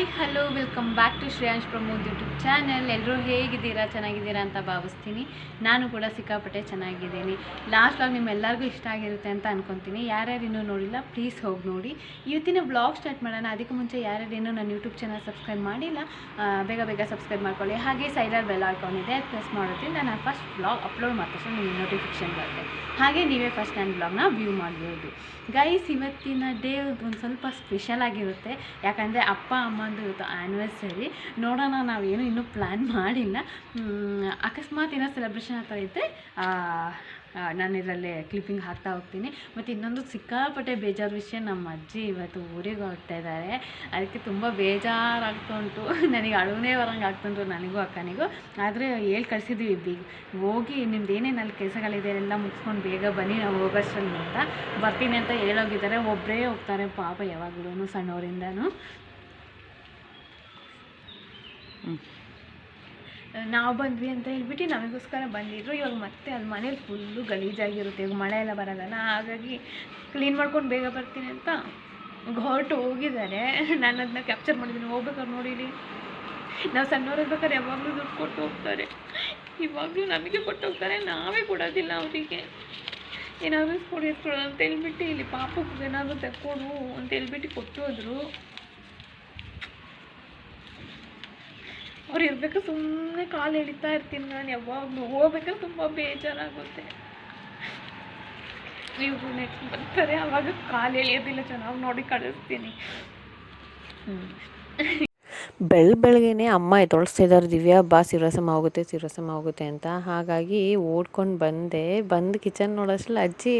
Hi, hello, welcome back to Shreyansh Pramod YouTube channel. ಎಲ್ಲರೂ ಹೇಗಿದ್ದೀರಾ, ಚೆನ್ನಾಗಿದ್ದೀರಾ ಅಂತ ಭಾವಿಸ್ತೀನಿ. ನಾನು ಕೂಡ ಸಿಕ್ಕಾಪಟ್ಟೆ ಚೆನ್ನಾಗಿದ್ದೀನಿ. ಲಾಸ್ಟ್ ವ್ಲಾಗ್ ನಿಮ್ಮೆಲ್ಲರಿಗೂ ಇಷ್ಟ ಆಗಿರುತ್ತೆ ಅಂತ ಅನ್ಕೊತೀನಿ. ಯಾರ್ಯಾರು ಇನ್ನೂ ನೋಡಿಲ್ಲ ಪ್ಲೀಸ್ ಹೋಗಿ ನೋಡಿ. ಇವತ್ತಿನ ಬ್ಲಾಗ್ ಸ್ಟಾರ್ಟ್ ಮಾಡೋಣ. ಅದಕ್ಕೆ ಮುಂಚೆ ಯಾರ್ಯಾರು ಇನ್ನೂ ನನ್ನ ಯೂಟ್ಯೂಬ್ ಚಾನಲ್ ಸಬ್ಸ್ಕ್ರೈಬ್ ಮಾಡಿಲ್ಲ ಬೇಗ ಬೇಗ ಸಬ್ಸ್ಕ್ರೈಬ್ ಮಾಡ್ಕೊಳ್ಳಿ. ಹಾಗೆ ಸೈಡಲ್ಲಿ ಬೆಲ್ ಹಾಕೊಂಡಿದೆ ಪ್ರೆಸ್ ಮಾಡೋದ್ರಿಂದ ನಾನು ಫಸ್ಟ್ ಬ್ಲಾಗ್ ಅಪ್ಲೋಡ್ ತಕ್ಷಣ ನಿಮಗೆ ನೋಟಿಫಿಕೇಶನ್ ಬರುತ್ತೆ. ಹಾಗೆ ನೀವೇ ಫಸ್ಟ್ ನನ್ನ ಬ್ಲಾಗ್ನ ವ್ಯೂ ಮಾಡ್ಬೋದು. ಗೈಸ್ ಇವತ್ತಿನ ಡೇ ಒಂದು ಸ್ವಲ್ಪ ಸ್ಪೆಷಲ್ ಆಗಿರುತ್ತೆ. ಯಾಕಂದರೆ ಅಪ್ಪ ಅಮ್ಮಂದು ಇವತ್ತು ಆ್ಯನಿವರ್ಸರಿ ನೋಡೋಣ, ನಾವೇನು ಇನ್ನೂ ಪ್ಲ್ಯಾನ್ ಮಾಡಿಲ್ಲ. ಅಕಸ್ಮಾತ್ ಏನೋ ಸೆಲೆಬ್ರೇಷನ್ ಆ ಥರ ಇದ್ದರೆ ನಾನು ಇದರಲ್ಲೇ ಕ್ಲಿಪ್ಪಿಂಗ್ ಹಾಕ್ತಾ ಹೋಗ್ತೀನಿ. ಮತ್ತು ಇನ್ನೊಂದು ಸಿಕ್ಕಾಪಟ್ಟೆ ಬೇಜಾರು ವಿಷಯ, ನಮ್ಮ ಅಜ್ಜಿ ಇವತ್ತು ಊರಿಗೆ ಹೋಗ್ತಾ ಇದ್ದಾರೆ. ಅದಕ್ಕೆ ತುಂಬ ಬೇಜಾರಾಗ್ತಾ ಉಂಟು. ನನಗೆ ಅಳುವೇ ಬರಂಗೆ ಆಗ್ತುಂಟು ನನಗೂ, ಅಕ್ಕನಿಗೂ. ಆದರೆ ಹೇಳಿ ಕಳಿಸಿದ್ವಿ ಬೀಗ ಹೋಗಿ ನಿಮ್ದು ಏನೇನು ಅಲ್ಲಿ ಕೆಲಸಗಳಿದೆ, ಎಲ್ಲ ಮುಗಿಸ್ಕೊಂಡು ಬೇಗ ಬನ್ನಿ, ನಾವು ಹೋಗೋಷ್ಟರಲ್ಲಿ ಅಂತ. ಬರ್ತೀನಿ ಅಂತ ಹೇಳೋಗಿದ್ದಾರೆ. ಒಬ್ಬರೇ ಹೋಗ್ತಾರೆ, ಪಾಪ ಯಾವಾಗಲೂ ಸಣ್ಣವರಿಂದನೂ. ನಾವು ಬಂದ್ವಿ ಅಂತ ಹೇಳ್ಬಿಟ್ಟು ನಮಗೋಸ್ಕರ ಬಂದಿದ್ರು. ಇವಾಗ ಮತ್ತೆ ಅಲ್ಲಿ ಮನೇಲಿ ಫುಲ್ಲು ಗಲೀಜಾಗಿರುತ್ತೆ. ಇವಾಗ ಮಳೆ ಎಲ್ಲ ಬರೋದಲ್ಲ. ಹಾಗಾಗಿ ಕ್ಲೀನ್ ಮಾಡ್ಕೊಂಡು ಬೇಗ ಬರ್ತೀನಿ ಅಂತ ಹೊರಟು ಹೋಗಿದ್ದಾರೆ. ನಾನು ಅದನ್ನ ಕ್ಯಾಪ್ಚರ್ ಮಾಡಿದ್ದೀನಿ. ಹೋಗ್ಬೇಕಾದ್ರೆ ನೋಡಿರಿ. ನಾವು ಸಣ್ಣವ್ರು ಬೇಕಾದ್ರೆ ಯಾವಾಗಲೂ ದುಡ್ಡು ಕೊಟ್ಟು ಹೋಗ್ತಾರೆ. ಇವಾಗಲೂ ನಮಗೆ ಕೊಟ್ಟು ಹೋಗ್ತಾರೆ. ನಾವೇ ಕೊಡೋದಿಲ್ಲ ಅವರಿಗೆ. ಏನಾದರೂ ಕೊಡಿ ಎತ್ಕೊಳ್ಳೋ ಅಂತ ಹೇಳ್ಬಿಟ್ಟು ಇಲ್ಲಿ ಪಾಪಕ್ಕೆ ಏನಾದರೂ ತಕ್ಕೊಡು ಅಂತ ಹೇಳ್ಬಿಟ್ಟು ಕೊಟ್ಟು ಹೋದ್ರು ಅವ್ರು ಇರ್ಬೇಕು ಸುಮ್ಮನೆ ಕಾಲು ಎಳಿತಾ ಇರ್ತೀನಿ ನಾನು, ಯಾವಾಗಲೂ. ಹೋಗ್ಬೇಕಾದ್ರೆ ತುಂಬ ಬೇಜಾರಾಗುತ್ತೆ. ನೀವು ನೆಕ್ಸ್ಟ್ ಬರ್ತಾರೆ, ಅವಾಗ ಕಾಲು ಎಳೆಯೋದಿಲ್ಲ, ಚೆನ್ನಾಗಿ ನೋಡಿ ಕಳಿಸ್ತೀನಿ. ಬೆಳ ಬೆಳಗ್ಗೆನೆ ಅಮ್ಮ ಎದ್ದೊಳಿಸ್ತಿದ್ದಾರೆ ದಿವ್ಯಾ ಬಾ ಸಿರಸಮ ಹೋಗುತ್ತೆ ಸಿರಸಮ ಹೋಗುತ್ತೆ ಅಂತ. ಹಾಗಾಗಿ ಓಡ್ಕೊಂಡು ಬಂದೆ. ಬಂದು ಕಿಚನ್ ನೋಡೋಷ್ಟರಲ್ಲಿ ಅಜ್ಜಿ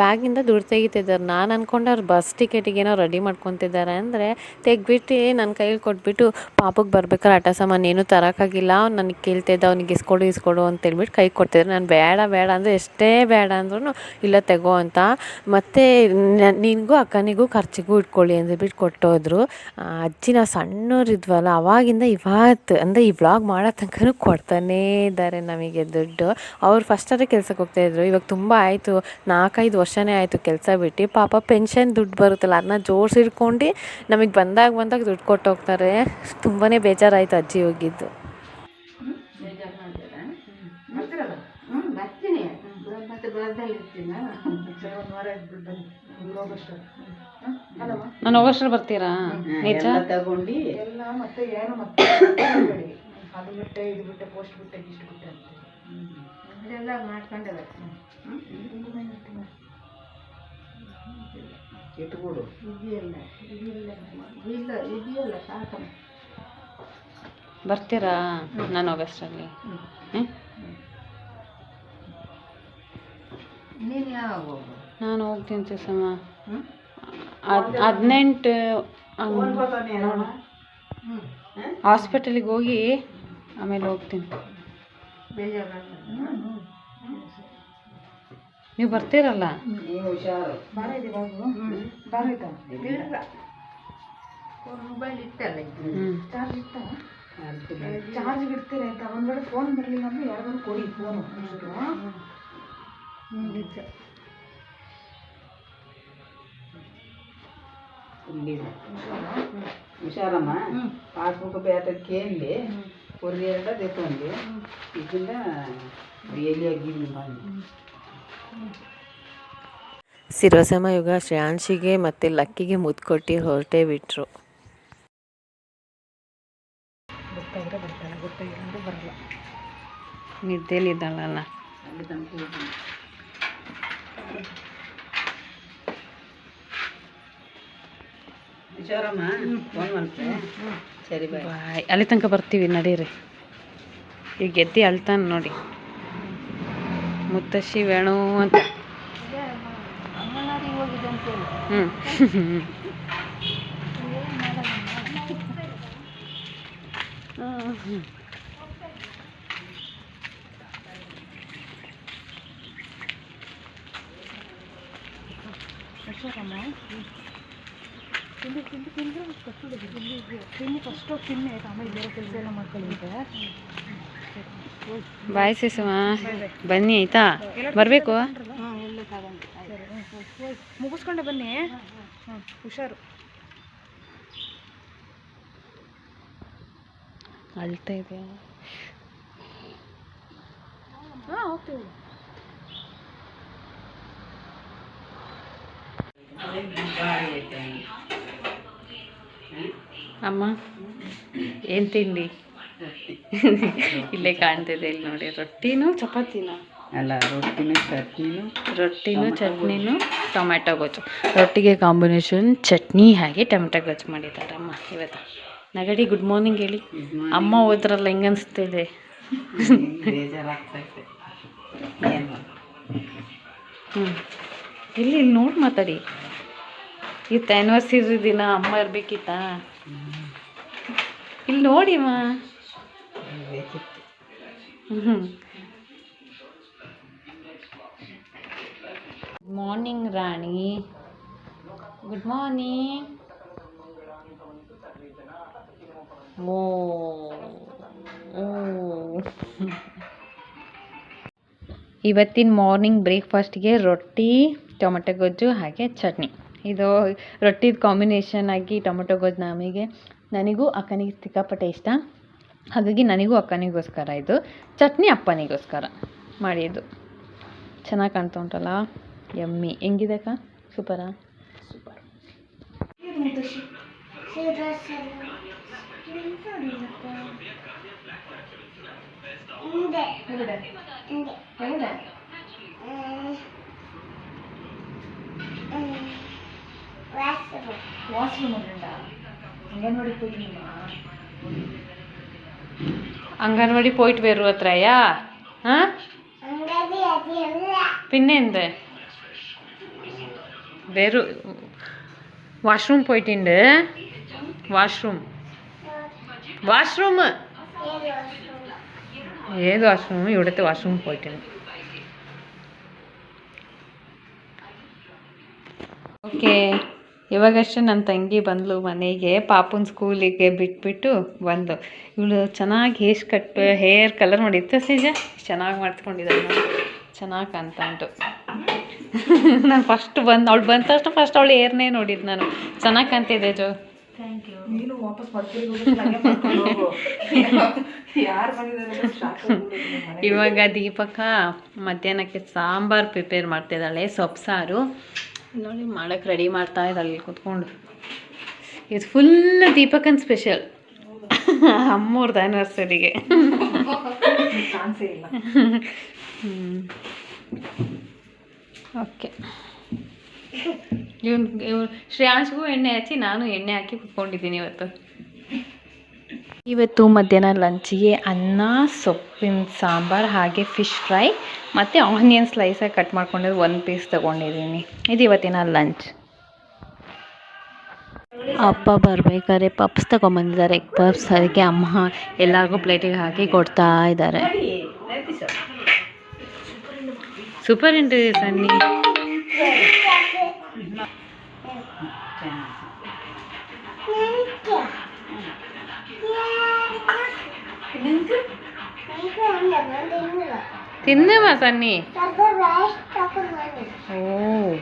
ಬ್ಯಾಗಿಂದ ದುಡ್ಡು ತೆಗಿತಿದ್ದಾರೆ ನಾನು ಅಂದ್ಕೊಂಡು ಅವ್ರು ಬಸ್ ಟಿಕೆಟಿಗೆ ಏನೋ ರೆಡಿ ಮಾಡ್ಕೊತಿದ್ದಾರೆ ಅಂದರೆ ತೆಗ್ಬಿಟ್ಟು ನನ್ನ ಕೈಯಲ್ಲಿ ಕೊಟ್ಬಿಟ್ಟು ಪಾಪಕ್ಕೆ ಬರ್ಬೇಕಾದ್ರೆ ಆಟ ಸಾಮಾನು ಏನೂ ತರೋಕ್ಕಾಗಿಲ್ಲ ಅವ್ನು ನನಗೆ ಕೇಳ್ತಿದ್ದ ಅವ್ನಿಗೆ ಇಸ್ಕೊಡು ಇಸ್ಕೊಡು ಅಂತ ಹೇಳ್ಬಿಟ್ಟು ಕೈ ಕೊಡ್ತಿದ್ರು ನಾನು ಬೇಡ ಬೇಡ ಅಂದರೆ ಎಷ್ಟೇ ಬೇಡ ಅಂದ್ರೂ ಇಲ್ಲ ತೆಗೋ ಅಂತ. ಮತ್ತು ನಿನಗೂ ಅಕ್ಕನಿಗೂ ಖರ್ಚಿಗೂ ಇಟ್ಕೊಳ್ಳಿ ಅಂದ್ಬಿಟ್ಟು ಕೊಟ್ಟೋದ್ರು. ಅಜ್ಜಿ ನಾವು ಸಣ್ಣವರಿದ್ವಲ್ಲ ಅವಾಗಿಂದ ಇವತ್ತು ಅಂದರೆ ಈ ವ್ಲಾಗ್ ಮಾಡೋ ತನಕನೂ ಕೊಡ್ತಾನೇ ಇದ್ದಾರೆ ನಮಗೆ ದುಡ್ಡು. ಅವ್ರು ಫಸ್ಟಾದ್ರೆ ಕೆಲ್ಸಕ್ಕೆ ಹೋಗ್ತಾಯಿದ್ರು ಇವಾಗ ತುಂಬ ಆಯಿತು. ನಾಲ್ಕೈದು ವರ್ಷನೇ ಆಯಿತು ಕೆಲಸ ಬಿಟ್ಟು. ಪಾಪ ಪೆನ್ಷನ್ ದುಡ್ಡು ಬರುತ್ತಲ್ಲ ಅದನ್ನ ಜೋಡಿಸಿಡ್ಕೊಂಡು ನಮಗೆ ಬಂದಾಗ ಬಂದಾಗ ದುಡ್ಡು ಕೊಟ್ಟು ಹೋಗ್ತಾರೆ. ತುಂಬಾ ಬೇಜಾರಾಯಿತು ಅಜ್ಜಿ ಹೋಗಿದ್ದು. ಬರ್ತೀನಿ. ನಾನು ಹೋಗೋಷ್ಟ್ರ ಬರ್ತೀರಾ? ನಿಜ ಎಲ್ಲ ತಗೊಂಡು. ಎಲ್ಲ ಮತ್ತೆ ಏನು ಮತ್ತೆ. ಅದು ಬಿಟ್ಟೆ ಇದು ಬಿಟ್ಟೆ ಪೋಸ್ಟ್ ಬಿಟ್ಟೆ ಇಷ್ಟು ಬಿಟ್ಟೆ ಅಂತ. ಇದೆಲ್ಲ ಮಾಡ್ಕೊಂಡೆ ಇಟ್ಕೊಡು. ಇದೆಯಲ್ಲ ಇದೆಯಲ್ಲ ಇಲ್ಲ ಇದೆಯಲ್ಲ ಸಾಕಮ್ಮ ಬರ್ತೀರಾ? ನಾನು ಹೋಗೋಷ್ಟ್ರಲ್ಲಿ ಹ್ಞೂ ನೀನು ಯಾವಾಗ ನಾನು ಹೋಗ್ತೀನಿ ಸಿಸಮ್ಮ. ಹ್ಞೂ ಹದ್ ಹದಿನೆಂಟು ಹ್ಞೂ ಹಾಸ್ಪಿಟಲಿಗೆ ಹೋಗಿ ಆಮೇಲೆ ಹೋಗ್ತೀನಿ. ನೀವು ಬರ್ತೀರಲ್ಲ? ಹ್ಞೂ ಚಾರ್ಜ್ ಇಡ್ತೀರ ಆಯ್ತಾ ಒಂದ್ ಫೋನ್ ಬರಲಿಲ್ಲ ಅಂದ್ರೆ ಯಾರಿಗಾರು ಕೊಡಿ ಫೋನ್ ನಿಜ ಹುಷಾರಮ್ಮ? ಪಾಸ್ಬುಕ್ ಬೇರೆ ಕೇಳಿ ಕೊರಿಯರ್ ತೆಕ್ಕೊಂಡು ಇದನ್ನ ರಿಯಲಿ ಬಂದು ಸಿರೋಸಮ ಯುಗ ಶ್ರೇಯಾಂಶಿಗೆ ಮತ್ತು ಲಕ್ಕಿಗೆ ಮುದ್ದು ಕೊಟ್ಟು ಹೊರಟೇ ಬಿಟ್ರು. ನಿದ್ದೆಲಿದ್ದಾಳಲ್ಲ. ಸರಿ ಬಾಯ್ ಬಾಯ್. ಅಲ್ಲಿ ತನಕ ಬರ್ತೀವಿ ನಡೀರಿ. ಈಗ ಗೆದ್ದಿ ಅಳ್ತಾನೆ ನೋಡಿ. ಮುತ್ತಶ್ಶಿ ವೇಣು ಅಂತ. ಹ್ಞೂ ಹ್ಞೂ ಹ್ಞೂ ತಿಂದು ತಿಂದು ತಿಂದ್ರೆ ಕಟ್ಟುದು ತಿಂದು ತಿನ್ನು ಫಸ್ಟ್ ತಿನ್ನಿ ಆಯ್ತು? ಆಮೇಲೆ ಬೇರೆ ಕೆಲಸ ಎಲ್ಲ ಮಾಡ್ಕೊಳ್ಳಿದೆ ಬಾಯ್ ಸಿಸುಮ ಬನ್ನಿ ಆಯ್ತಾ? ಬರಬೇಕು? ಮುಗಿಸ್ಕೊಂಡೆ ಬನ್ನಿ. ಹಾಂ ಹುಷಾರು. ಅಳ್ತಾ ಇದೆಯಾ? ಹಾಂ ಹೋಗ್ತೀವಿ. ಅಮ್ಮ ಏನು ತಿಂಡಿ? ಇಲ್ಲೇ ಕಾಣ್ತಿದೆ ಇಲ್ಲಿ ನೋಡಿ ರೊಟ್ಟಿನೂ ಚಪಾತಿನೂ. ಅಲ್ಲ ರೊಟ್ಟಿನೂ ಚಟ್ನಿನೂ. ರೊಟ್ಟಿನೂ ಚಟ್ನಿನೂ ಟೊಮೆಟೊ ಗೊಜ್ಜು. ರೊಟ್ಟಿಗೆ ಕಾಂಬಿನೇಷನ್ ಚಟ್ನಿ ಹಾಗೆ ಟೊಮೆಟೊ ಗೊಜ್ಜು ಮಾಡಿದ್ದಾರೆ ಅಮ್ಮ ಇವತ್ತು. ನಗಡಿ ಗುಡ್ ಮಾರ್ನಿಂಗ್ ಹೇಳಿ. ಅಮ್ಮ ಹೋದ್ರಲ್ಲ ಹೆಂಗೆ ಅನಿಸ್ತಿದೆ ಹ್ಞೂ ಇಲ್ಲಿ ಇಲ್ಲಿ ನೋಡಿ ಮಾತಾಡಿ. ಇವತ್ತು ಆ್ಯನಿವರ್ಸರಿ ದಿನ ಅಮ್ಮ ಇರ್ಬೇಕಿತ್ತಾ? ಇಲ್ಲಿ ನೋಡಿಮ್ಮ ಮಾ ಹ್ಞೂ ಮಾರ್ನಿಂಗ್ ರಾಣಿ. ಗುಡ್ ಮಾರ್ನಿಂಗ್ ಓ ಇವತ್ತಿನ ಮಾರ್ನಿಂಗ್ ಬ್ರೇಕ್ಫಾಸ್ಟ್ಗೆ ರೊಟ್ಟಿ, ಟೊಮೆಟೊ ಗೊಜ್ಜು ಹಾಗೆ ಚಟ್ನಿ. ಇದು ರೊಟ್ಟಿದ ಕಾಂಬಿನೇಷನ್ ಆಗಿ ಟೊಮೆಟೊ ಗೊಜ್ಜು ನಮಗೆ ನನಗೂ ಅಕ್ಕನಿಗೆ ಸಿಕ್ಕಾಪಟ್ಟೆ ಇಷ್ಟ. ಹಾಗಾಗಿ ನನಗೂ ಅಕ್ಕನಿಗೋಸ್ಕರ ಇದು. ಚಟ್ನಿ ಅಪ್ಪನಿಗೋಸ್ಕರ ಮಾಡಿದ್ದು. ಚೆನ್ನಾಗಿ ಕಾಣ್ತಾ ಉಂಟಲ್ಲ? ಎಮ್ಮಿ. ಹೆಂಗಿದೆ ಅಕ್ಕ? ಸೂಪರಾ? അംഗൻവാടി പോയിട്ട് വരും അത്രയാ ആ പിന്നെ എന്ത് വേറു വാഷ്റൂം പോയിട്ടുണ്ട് വാഷ്റൂം വാഷ്റൂം ഏത് വാഷ്റൂം ഇവിടുത്തെ വാഷ്റൂം പോയിട്ടുണ്ട് ಓಕೆ ಇವಾಗಷ್ಟೇ ನನ್ನ ತಂಗಿ ಬಂದಳು ಮನೆಗೆ ಪಾಪುನ ಸ್ಕೂಲಿಗೆ ಬಿಟ್ಬಿಟ್ಟು ಬಂದು. ಇವಳು ಚೆನ್ನಾಗಿ ಹೇರ್ ಕಟ್ ಹೇರ್ ಕಲರ್ ಮಾಡಿತ್ತು ಸೀಜ? ಚೆನ್ನಾಗಿ ಮಾಡ್ಕೊಂಡಿದ್ದಾಳೆ ನೋಡಿ. ಚೆನ್ನಾಗಿ ಕಾಣ್ತಾಂಟು ನಾನು ಫಸ್ಟ್ ಬಂದು ಅವಳು ಬಂದ ತಕ್ಷಣ ಫಸ್ಟ್ ಅವಳು ಹೇರ್ನೇ ನೋಡಿದ್ದು ನಾನು. ಚೆನ್ನಾಗಿ ಕಾಣ್ತಿದ್ದೆ ಜೋ. ಇವಾಗ ದೀಪಕ ಮಧ್ಯಾಹ್ನಕ್ಕೆ ಸಾಂಬಾರು ಪ್ರಿಪೇರ್ ಮಾಡ್ತಿದ್ದಾಳೆ ಸೊಪ್ಪು ಸಾರು. ನೋಡಿ ಮಾಡೋಕ್ಕೆ ರೆಡಿ ಮಾಡ್ತಾ ಇದ್ದಾಳೆ ಕೂತ್ಕೊಂಡು. ಇದು ಫುಲ್ ದೀಪಕನ್ ಸ್ಪೆಷಲ್ ಅಮ್ಮವ್ರದ್ದು ಆ್ಯನಿವರ್ಸರಿಗೆ ಓಕೆ ಇವನ್ ಇವ್ ಶ್ರೇಯಾಂಶ್ಗೂ ಎಣ್ಣೆ ಹಚ್ಚಿ, ನಾನು ಎಣ್ಣೆ ಹಾಕಿ ಕುತ್ಕೊಂಡಿದ್ದೀನಿ ಇವತ್ತು. ಇವತ್ತು ಮಧ್ಯಾಹ್ನ ಲಂಚಿಗೆ ಅನ್ನ ಸೊಪ್ಪಿನ ಸಾಂಬಾರು ಹಾಗೆ ಫಿಶ್ ಫ್ರೈ ಮತ್ತು ಆನಿಯನ್ ಸ್ಲೈಸಾಗಿ ಕಟ್ ಮಾಡ್ಕೊಂಡಿದ್ದು ಒಂದು ಪೀಸ್ ತೊಗೊಂಡಿದ್ದೀನಿ ಇದು ಇವತ್ತಿನ ಲಂಚ್. ಅಪ್ಪ ಬರ್ಬೇಕಾದ್ರೆ ಪಪ್ಸ್ ತೊಗೊಂಬಂದಿದ್ದಾರೆ. ಎಗ್ ಪಪ್ಸ್ ಅದಕ್ಕೆ ಅಮ್ಮ ಎಲ್ಲರಿಗೂ ಪ್ಲೇಟಿಗೆ ಹಾಕಿ ಕೊಡ್ತಾ ಇದ್ದಾರೆ. ಸೂಪರ್ ಉಂಟು ಸನ್ನಿ? ಸನ್ನಿ. ಓ.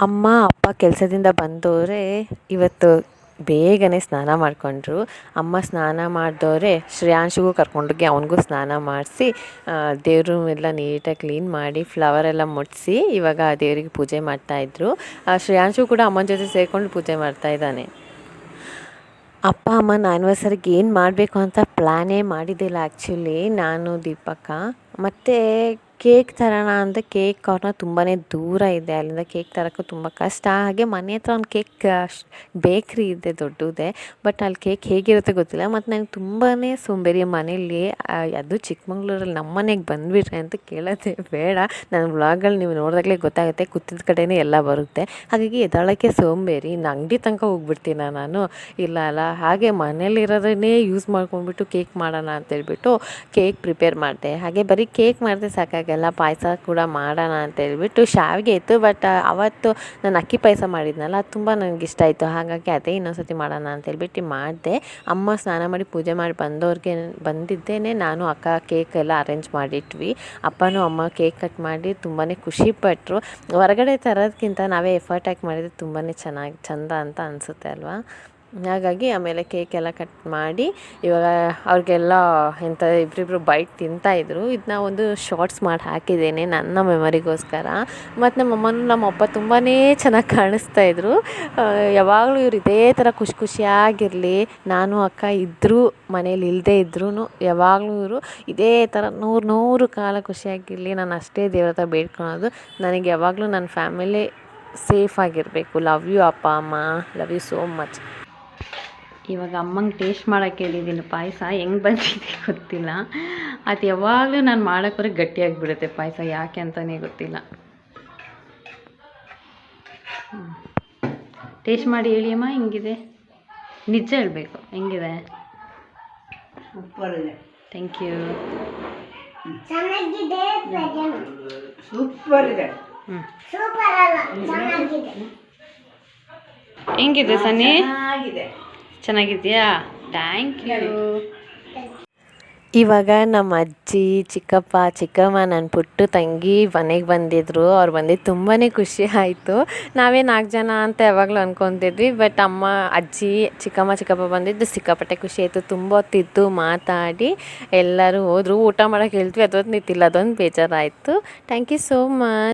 ಅಮ್ಮ ಅಪ್ಪ ಕೆಲಸದಿಂದ ಬಂದವರೇ ಇವತ್ತು ಬೇಗನೆ ಸ್ನಾನ ಮಾಡಿಕೊಂಡ್ರು. ಅಮ್ಮ ಸ್ನಾನ ಮಾಡಿದವ್ರೆ ಶ್ರೇಯಾಂಶಿಗೂ ಕರ್ಕೊಂಡೋಗಿ ಅವನಿಗೂ ಸ್ನಾನ ಮಾಡಿಸಿ ದೇವರು ಎಲ್ಲ ನೀಟಾಗಿ ಕ್ಲೀನ್ ಮಾಡಿ ಫ್ಲವರ್ ಎಲ್ಲ ಮುಟ್ಟಿಸಿ ಇವಾಗ ದೇವರಿಗೆ ಪೂಜೆ ಮಾಡ್ತಾಯಿದ್ರು ಶ್ರೇಯಾಂಶು ಕೂಡ ಅಮ್ಮನ ಜೊತೆ ಸೇರಿಕೊಂಡು ಪೂಜೆ ಮಾಡ್ತಾ ಇದ್ದಾನೆ. ಅಪ್ಪ ಅಮ್ಮನ ಆ್ಯನಿವರ್ಸರಿಗೆ ಏನು ಮಾಡಬೇಕು ಅಂತ ಪ್ಲ್ಯಾನೇ ಮಾಡಿದ್ದಿಲ್ಲ ಆ್ಯಕ್ಚುಲಿ ನಾನು ದೀಪಕ ಮತ್ತು ಕೇಕ್ ತರೋಣ ಅಂದರೆ ಕೇಕ್ ಕಾರ್ನರ್ ತುಂಬಾ ದೂರ ಇದೆ. ಅಲ್ಲಿಂದ ಕೇಕ್ ತರೋಕ್ಕೂ ತುಂಬ ಕಷ್ಟ. ಹಾಗೆ ಮನೆ ಹತ್ರ ಒಂದು ಕೇಕ್ ಬೇಕ್ರಿ ಇದೆ, ದೊಡ್ಡದೇ. ಬಟ್ ಅಲ್ಲಿ ಕೇಕ್ ಹೇಗಿರುತ್ತೆ ಗೊತ್ತಿಲ್ಲ. ಮತ್ತು ನನಗೆ ತುಂಬಾ ಸೋಂಬೇರಿ ಮನೇಲಿ ಅದು ಚಿಕ್ಕಮಂಗ್ಳೂರಲ್ಲಿ ನಮ್ಮ ಮನೆಗೆ ಬಂದುಬಿಟ್ರೆ ಅಂತ ಕೇಳೋದೇ ಬೇಡ. ನನ್ನ ವ್ಲಾಗ್ಗಳು ನೀವು ನೋಡಿದಾಗಲೇ ಗೊತ್ತಾಗುತ್ತೆ ಕೂತಿದ್ದ ಕಡೆನೇ ಎಲ್ಲ ಬರುತ್ತೆ. ಹಾಗಾಗಿ ಎದಾಳಕ್ಕೆ ಸೋಂಬೇರಿ, ಇನ್ನು ಅಂಗಡಿ ತನಕ ಹೋಗ್ಬಿಡ್ತೀನ ನಾನು? ಇಲ್ಲ ಅಲ್ಲ. ಹಾಗೆ ಮನೇಲಿರೋದನ್ನೇ ಯೂಸ್ ಮಾಡ್ಕೊಂಡ್ಬಿಟ್ಟು ಕೇಕ್ ಮಾಡೋಣ ಅಂತೇಳ್ಬಿಟ್ಟು ಕೇಕ್ ಪ್ರಿಪೇರ್ ಮಾಡಿದೆ. ಹಾಗೆ ಬರೀ ಕೇಕ್ ಮಾಡಿದೆ ಸಾಕಾಗಲ್ಲ. ಪಾಯಸ ಕೂಡ ಮಾಡೋಣ ಅಂತ ಹೇಳ್ಬಿಟ್ಟು ಶಾವಿಗೆ ಇತ್ತು ಬಟ್ ಅವತ್ತು ನಾನು ಅಕ್ಕಿ ಪಾಯಸ ಮಾಡಿದ್ನಲ್ಲ, ಅದು ತುಂಬ ನನಗೆ ಇಷ್ಟ ಆಯಿತು. ಹಾಗಾಗಿ ಅದೇ ಇನ್ನೊಂದ್ಸತಿ ಮಾಡೋಣ ಅಂತೇಳ್ಬಿಟ್ಟು ಮಾಡಿದೆ. ಅಮ್ಮ ಸ್ನಾನ ಮಾಡಿ ಪೂಜೆ ಮಾಡಿ ಬಂದವ್ರಿಗೆ ಬಂದಿದ್ದೇನೆ. ನಾನು ಅಕ್ಕ ಕೇಕ್ ಎಲ್ಲ ಅರೇಂಜ್ ಮಾಡಿಟ್ವಿ. ಅಪ್ಪನೂ ಅಮ್ಮ ಕೇಕ್ ಕಟ್ ಮಾಡಿ ತುಂಬಾ ಖುಷಿಪಟ್ಟರು ಹೊರಗಡೆ ತರೋದಕ್ಕಿಂತ ನಾವೇ ಎಫರ್ಟ್ ಹಾಕಿ ಮಾಡಿದರೆ ತುಂಬಾ ಚೆನ್ನಾಗಿ, ಚಂದ ಅಂತ ಅನಿಸುತ್ತೆ ಅಲ್ವಾ? ಹಾಗಾಗಿ ಆಮೇಲೆ ಕೇಕ್ ಎಲ್ಲ ಕಟ್ ಮಾಡಿ, ಇವಾಗ ಅವ್ರಿಗೆಲ್ಲ ಎಂಥ ಇಬ್ಬರಿಬ್ರು ಬೈಟ್ ತಿಂತಾಯಿದ್ರು ಇದನ್ನ ಒಂದು ಶಾರ್ಟ್ಸ್ ಮಾಡಿ ಹಾಕಿದ್ದೇನೆ ನನ್ನ ಮೆಮರಿಗೋಸ್ಕರ ಮತ್ತು ನಮ್ಮಮ್ಮನೂ ನಮ್ಮಪ್ಪ ತುಂಬಾ ಚೆನ್ನಾಗಿ ಕಾಣಿಸ್ತಾ ಇದ್ರು. ಯಾವಾಗಲೂ ಇವ್ರು ಇದೇ ಥರ ಖುಷಿ ಖುಷಿಯಾಗಿರಲಿ, ನಾನು ಅಕ್ಕ ಇದ್ದರೂ ಮನೇಲಿ ಇಲ್ಲದೆ ಇದ್ರೂ ಯಾವಾಗಲೂ ಇವರು ಇದೇ ಥರ ನೂರು ನೂರು ಕಾಲ ಖುಷಿಯಾಗಿರಲಿ, ನಾನು ಅಷ್ಟೇ ದೇವ್ರ ಹತ್ರ ಬೇಡ್ಕೊಳೋದು. ನನಗೆ ಯಾವಾಗಲೂ ನನ್ನ ಫ್ಯಾಮಿಲಿ ಸೇಫ್ ಆಗಿರಬೇಕು. ಲವ್ ಯು ಅಪ್ಪ, ಅಮ್ಮ. ಲವ್ ಯು ಸೋ ಮಚ್ ಇವಾಗ ಅಮ್ಮಂಗೆ ಟೇಸ್ಟ್ ಮಾಡೋಕ್ಕೆ ಹೇಳಿದ್ದೀನಿ ಪಾಯಸ ಹೆಂಗೆ ಬಂದಿದೆ ಗೊತ್ತಿಲ್ಲ. ಅದು ಯಾವಾಗಲೂ ನಾನು ಮಾಡೋಕ್ಕೋರೆ ಗಟ್ಟಿಯಾಗಿಬಿಡುತ್ತೆ ಪಾಯಸ ಯಾಕೆ ಅಂತಲೇ ಗೊತ್ತಿಲ್ಲ. ಟೇಸ್ಟ್ ಮಾಡಿ ಹೇಳಿ ಅಮ್ಮ ಹೆಂಗಿದೆ? ನಿಜ ಹೇಳಬೇಕು ಹೆಂಗಿದೆ? ಸೂಪರ್ ಇದೆ. ಥ್ಯಾಂಕ್ ಯು ಸೂಪರ್ ಇದೆ. ಹ್ಞೂ ಹೆಂಗಿದೆ ಸನ್ನಿ? ಚೆನ್ನಾಗಿದೆ. ಚೆನ್ನಾಗಿದೆಯಾ ಥ್ಯಾಂಕ್ ಯು ಇವಾಗ ನಮ್ಮ ಅಜ್ಜಿ, ಚಿಕ್ಕಪ್ಪ, ಚಿಕ್ಕಮ್ಮ ನನ್ನ ಪುಟ್ಟು ತಂಗಿ ಮನೆಗೆ ಬಂದಿದ್ರು. ಅವ್ರು ಬಂದಿದ್ದು ತುಂಬಾ ಖುಷಿ ಆಯಿತು. ನಾವೇ ನಾಲ್ಕು ಜನ ಅಂತ ಯಾವಾಗಲೂ ಅನ್ಕೊತಿದ್ವಿ, ಬಟ್ ಅಮ್ಮ, ಅಜ್ಜಿ, ಚಿಕ್ಕಮ್ಮ, ಚಿಕ್ಕಪ್ಪ ಬಂದಿದ್ದು ಸಿಕ್ಕಾಪಟ್ಟೆ ಖುಷಿ ಆಯಿತು. ತುಂಬ ಹೊತ್ತಿದ್ದು ಮಾತಾಡಿ, ಎಲ್ಲರೂ ಹೋದರು. ಊಟ ಮಾಡೋಕ್ಕೆ ಹೇಳ್ತೀವಿ, ಅದೊಂದು ನಿಂತಿಲ್ಲ, ಅದೊಂದು ಬೇಜಾರಾಯಿತು. Thank you so much